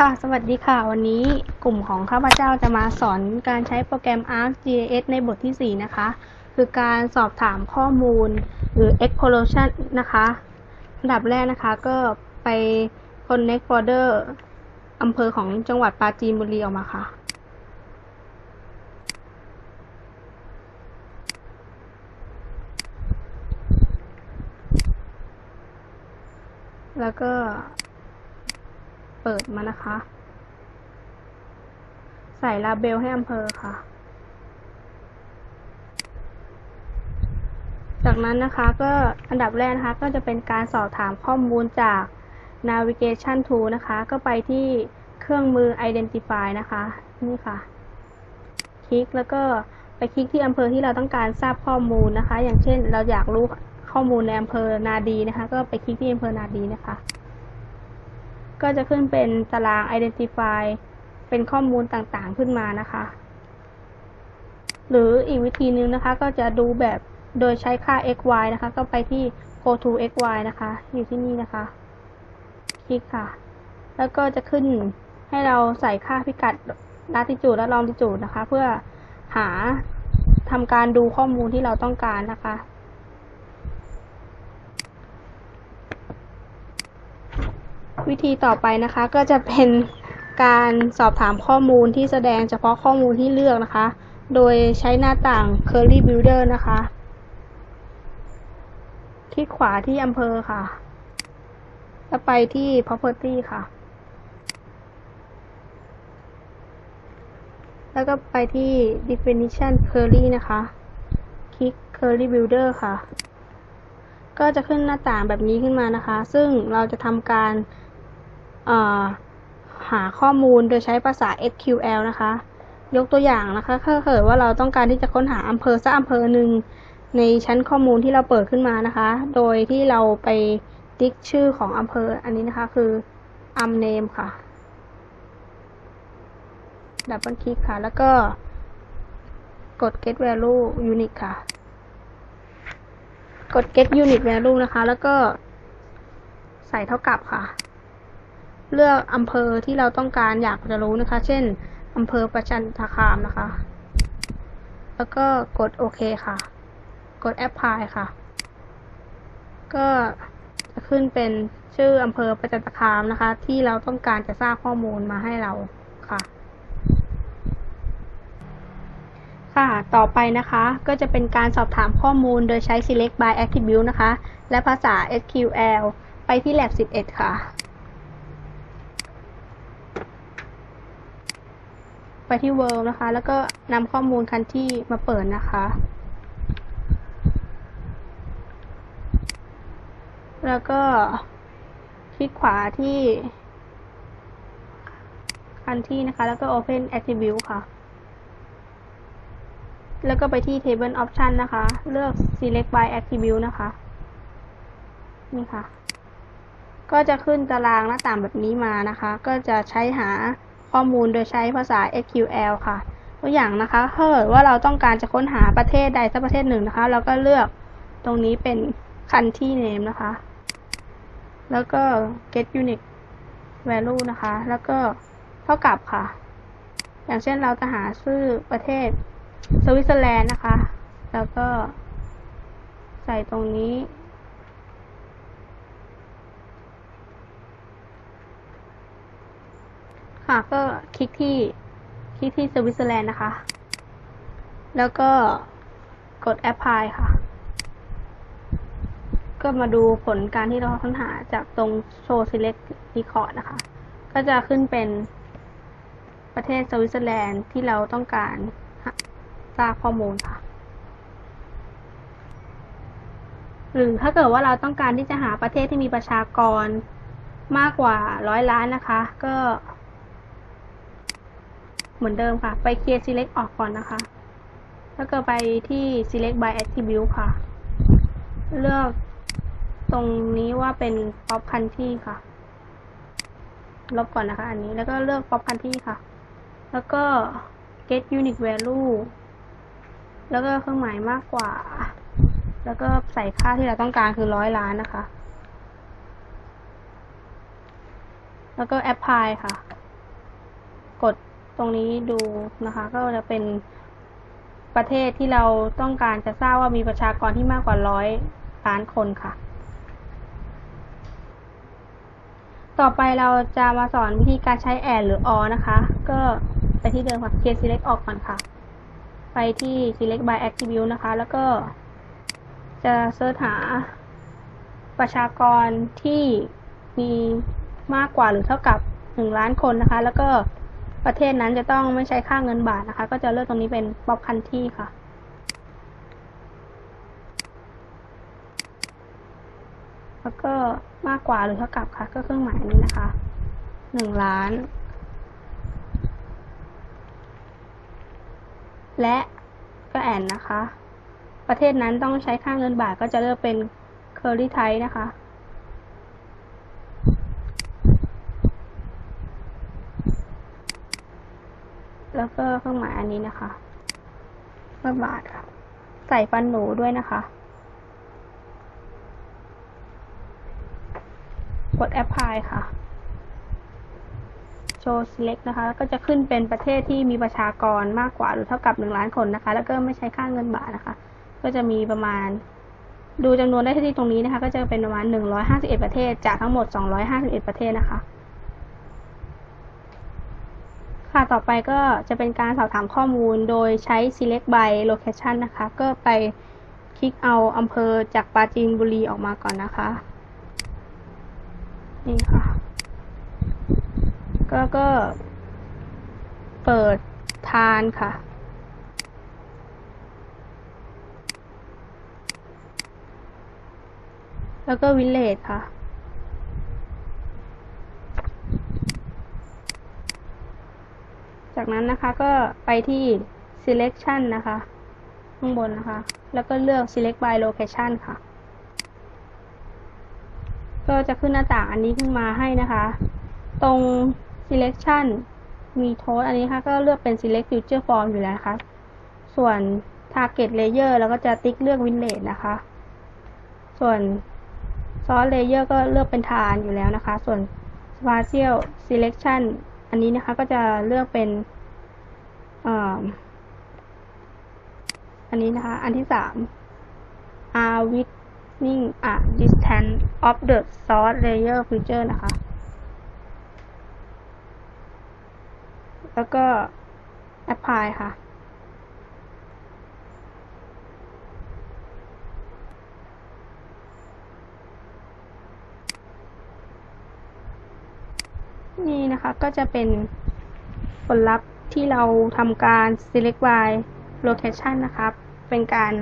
ค่ะ สวัสดีค่ะ วันนี้กลุ่มของข้าพเจ้าจะมาสอนการใช้โปรแกรม ArcGIS ในบทที่ 4 นะคะ คือการสอบถามข้อมูลหรือ exploration นะคะอันดับแรกนะคะก็ไป connect folder อำเภอของจังหวัดปราจีนบุรีออกมาค่ะ แล้วก็ เปิดมานะคะ ใส่ลาเบลให้อำเภอค่ะ จากนั้นนะคะก็อันดับแรกนะคะก็จะเป็นการสอบถามข้อมูลจาก navigation tool นะคะ ก็ไปที่เครื่องมือ identify นะคะ นี่ค่ะ คลิกแล้วก็ไปคลิกที่อำเภอที่เราต้องการทราบข้อมูลนะคะ อย่างเช่นเราอยากรู้ข้อมูลในอำเภอนาดีนะคะ ก็ไปคลิกที่อำเภอนาดีนะคะ ก็จะขึ้นเป็นตาราง identify เป็นข้อมูลต่างๆขึ้นมานะคะ หรืออีกวิธีนึงนะคะ ก็จะดูแบบโดยใช้ค่า x y นะคะ ก็ไปที่ go to x y นะคะ อยู่ที่นี่นะคะ คลิกค่ะ แล้วก็จะขึ้นให้เราใส่ค่าพิกัด latitude และ longitude นะคะ เพื่อหาทำการดูข้อมูลที่เราต้องการนะคะ วิธีต่อไปนะคะ ก็จะเป็นการสอบถามข้อมูลที่แสดงเฉพาะข้อมูลที่เลือกนะคะ โดยใช้หน้าต่าง Curly Builder นะคะ คลิกขวาที่อำเภอค่ะ แล้วไปที่ property ค่ะ แล้วก็ไปที่ definition curly นะคะ คลิก curly builder ค่ะ ก็จะขึ้นหน้าต่างแบบนี้ขึ้นมานะคะ ซึ่งเราจะทำการ หาข้อมูลโดยใช้ภาษา SQL นะคะ ยกตัวอย่างนะคะถ้าเกิดว่าเราต้องการที่จะค้นหาอำเภอสักอำเภอหนึ่งในชั้นข้อมูลที่เราเปิดขึ้นมานะคะ โดยที่เราไปติ๊กชื่อของอำเภออันนี้นะคะคือ u m name ค่ะ ดับเบิลคลิกค่ะ แล้วก็กด get value unit ค่ะ กด get unit value นะคะ แล้วก็ใส่เท่ากับค่ะ เลือกอำเภอที่เราต้องการอยากจะรู้นะคะ เช่นอำเภอประจันทคามนะคะ แล้วก็กดโอเคค่ะ กด apply ค่ะ ก็จะขึ้นเป็นชื่ออำเภอประจันตคามนะคะ ที่เราต้องการจะสร้างข้อมูลมาให้เราค่ะ ค่ะ ต่อไปนะคะ ก็จะเป็นการสอบถามข้อมูลโดยใช้ select by attribute นะคะ และภาษา SQL ไปที่ lab 11 ค่ะ ไปที่ world นะคะ แล้วก็นำข้อมูลคันที่มาเปิดนะคะ แล้วก็คลิกขวาที่คันที่นะคะ แล้วก็ open attribute ค่ะ แล้วก็ไปที่ table option นะคะ เลือก select by attribute นะคะ นี่ค่ะ ก็จะขึ้นตารางหน้าต่างแบบนี้มานะคะ ก็จะใช้หา ข้อมูลโดยใช้ภาษา SQL ค่ะ ตัวอย่างนะคะถ้าเกิดว่าเราต้องการจะค้นหาประเทศใดสักประเทศหนึ่งนะคะ เราก็เลือกตรงนี้เป็น country name นะคะ แล้วก็ get unit value นะคะ แล้วก็เท่ากับค่ะ อย่างเช่นเราจะหาชื่อประเทศสวิตเซอร์แลนด์นะคะ แล้วก็ใส่ตรงนี้ ค่ะก็คลิกที่คลิกที่สวิตเซอร์แลนด์นะคะ แล้วก็กด apply ค่ะ ก็มาดูผลการที่เราค้นหาจากตรง show select record นะคะ ก็จะขึ้นเป็นประเทศสวิตเซอร์แลนด์ที่เราต้องการทราบข้อมูลค่ะ หรือถ้าเกิดว่าเราต้องการที่จะหาประเทศที่มีประชากรมากกว่าร้อยล้านนะคะ ก็ เหมือนเดิมค่ะ ไปเคลียร์ select ออกก่อนนะคะ แล้วก็ไปที่ select by attribute ค่ะ เลือกตรงนี้ว่าเป็น pop country ค่ะ ลบก่อนนะคะ อันนี้ แล้วก็เลือก pop country ค่ะ แล้วก็ get unit value แล้วก็เครื่องหมายมากกว่า แล้วก็ใส่ค่าที่เราต้องการคือร้อยล้านนะคะ แล้วก็ apply ค่ะ กด ตรงนี้ดูนะคะ ก็จะเป็นประเทศที่เราต้องการจะทราบว่ามีประชากรที่มากกว่าร้อยล้านคนค่ะ ต่อไปเราจะมาสอนวิธีการใช้ add หรือ or นะคะ ก็ไปที่เดิมค่ะ create select ออกก่อนค่ะ ไปที่ select by attribute นะคะ แล้วก็จะเสิร์ชหาประชากรที่มีมากกว่าหรือเท่ากับ 1 ล้านคนนะคะ แล้วก็ ประเทศนั้นจะต้องไม่ใช้ค่าเงินบาทนะคะ ก็จะเลือกตรงนี้เป็น Bob Country ค่ะ แล้วก็มากกว่าหรือเท่ากับค่ะ ก็เครื่องหมายนี้นะคะ1ล้าน และก็แอนนะคะ ประเทศนั้นต้องใช้ค่าเงินบาทก็จะเลือกเป็น Curly Thai นะคะ แล้วก็เครื่องหมายอันนี้นะคะเมื่อบาทค่ะ ใส่ฟันหนูด้วยนะคะ กด apply ค่ะ show select นะคะ ก็จะขึ้นเป็นประเทศที่มีประชากรมากกว่าหรือเท่ากับ1ล้านคนนะคะ แล้วก็ไม่ใช้ค่าเงินบาทนะคะ ก็จะมีประมาณดูจำนวนได้ที่ตรงนี้นะคะ ก็จะเป็นประมาณ 151 ประเทศ จากทั้งหมด 251 ประเทศนะคะ ค่ะต่อไปก็จะเป็นการสอบถามข้อมูลโดยใช้ select by location นะคะ ก็ไปคลิกเอาอำเภอจากปราจีนบุรีออกมาก่อนนะคะ นี่ค่ะ ก็ก็เปิดทานค่ะ แล้วก็วิลเลจค่ะ จากนั้นนะคะก็ไปที่ selection นะคะ ข้างบนนะคะ แล้วก็เลือก select by location ค่ะ ก็จะขึ้นหน้าต่างอันนี้ขึ้นมาให้นะคะ ตรง selection มีโทสอันนี้ค่ะก็เลือกเป็น select future form อยู่แล้วนะคะส่วน target layer เราก็จะติ๊กเลือก village นะคะ ส่วน source layer ก็เลือกเป็นฐานอยู่แล้วนะคะ ส่วน spatial selection อันนี้นะคะก็จะเลือกเป็นอันนี้นะคะ อันที่สาม are within a distance of the source layer feature นะคะ แล้วก็ apply ค่ะ นี่นะคะก็จะเป็นผลลัพธ์ที่เราทำการ select by location นะครับ เป็นการ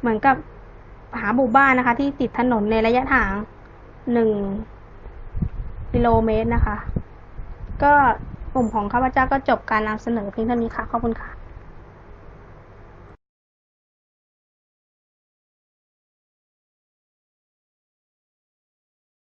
เหมือนกับหาหมู่บ้านนะคะ ที่ติดถนนในระยะทาง1กิโลเมตรนะคะ ก็กลุ่มของข้าพเจ้าก็จบการนำเสนอเพียงเท่านี้ค่ะ ขอบคุณค่ะ